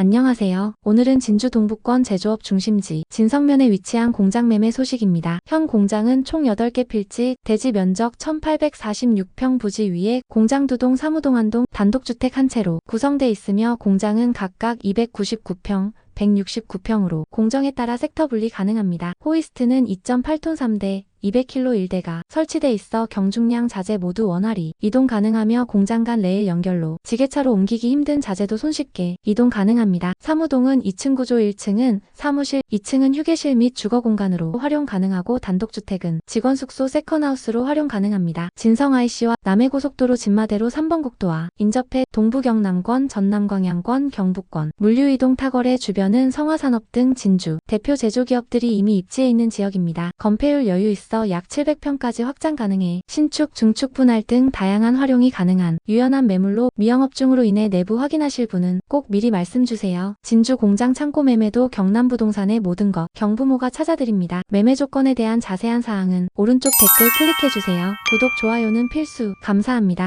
안녕하세요. 오늘은 진주 동북권 제조업 중심지 진성면에 위치한 공장 매매 소식입니다. 현 공장은 총 8개 필지, 대지 면적 1846평 부지 위에 공장 두동 사무동 한동 단독주택 한 채로 구성돼 있으며 공장은 각각 299평, 169평으로 공정에 따라 섹터 분리 가능합니다. 호이스트는 2.8톤 3대, 200kg 1대가 설치돼 있어 경중량 자재 모두 원활히 이동 가능하며 공장 간 레일 연결로 지게차로 옮기기 힘든 자재도 손쉽게 이동 가능합니다. 사무동은 2층 구조 1층은 사무실, 2층은 휴게실 및 주거 공간으로 활용 가능하고 단독주택은 직원 숙소 세컨하우스로 활용 가능합니다. 진성 IC와 남해고속도로 진마대로 3번 국도와 인접해 동부 경남권, 전남 광양권, 경북권, 물류이동 타거래 주변은 성화산업 등 진주 대표 제조기업들이 이미 입지해 있는 지역입니다. 건폐율 여유 있어 약 700평까지 확장 가능해 신축, 중축 분할 등 다양한 활용이 가능한 유연한 매물로 미영업중으로 인해 내부 확인하실 분은 꼭 미리 말씀 주세요. 진주 공장 창고 매매도 경남 부동산의 모든 것 경부모가 찾아드립니다. 매매 조건에 대한 자세한 사항은 오른쪽 댓글 클릭해 주세요. 구독, 좋아요는 필수. 감사합니다.